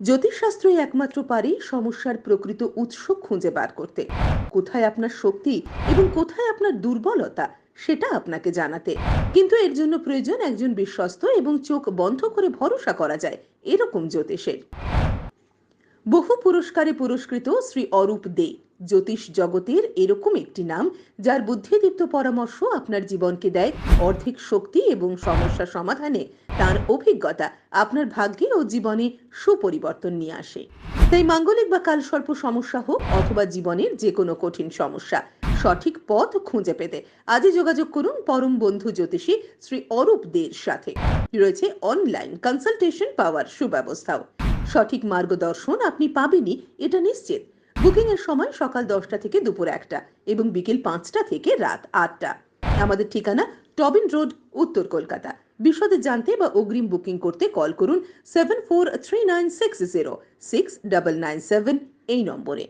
জ্যোতিষশাস্ত্রই একমাত্র পারি সমস্যার প্রকৃত উৎস খুঁজে বার করতে। কোথায় আপনার শক্তি এবং কোথায় আপনার দুর্বলতা সেটা আপনাকে জানাতে। কিন্তু এর জন্য প্রয়োজন একজন বিশ্বস্ত এবং চোখ বন্ধ করে ভরসা করা যায়, এরকম জ্যোতিষের। বহু পুরস্কারে পুরস্কৃত শ্রী অরূপ দে। জ্যোতিষ জগতের এরকম একটি নাম, যার বুদ্ধিদীপ্ত পরামর্শ আপনার জীবনকে দেয় অর্ধেক শক্তি এবং সমস্যা সমাধানে তার অভিজ্ঞতা আপনার ভাগ্যে ও জীবনে সুপরিবর্তন নিয়ে আসে। তাই মাঙ্গলিক বা কালসর্প সমস্যা হোক অথবা জীবনের যে কোনো কঠিন সমস্যা, সঠিক পথ খুঁজে পেতে আজই যোগাযোগ করুন পরম বন্ধু জ্যোতিষী শ্রী অরূপ দের সাথে। রয়েছে অনলাইন কনসালটেশন পাওয়ার সুব্যবস্থাও। সঠিক মার্গদর্শন আপনি পাবেনই, এটা নিশ্চিত। বুকিং এর সময় সকাল দশটা থেকে দুপুর একটা এবং বিকেল পাঁচটা থেকে রাত আটটা। আমাদের ঠিকানা টবিন রোড উত্তর কলকাতা। বিশদে জানতে বা অগ্রিম বুকিং করতে কল করুন seven four three nine six zero six double nine seven এই নম্বরে।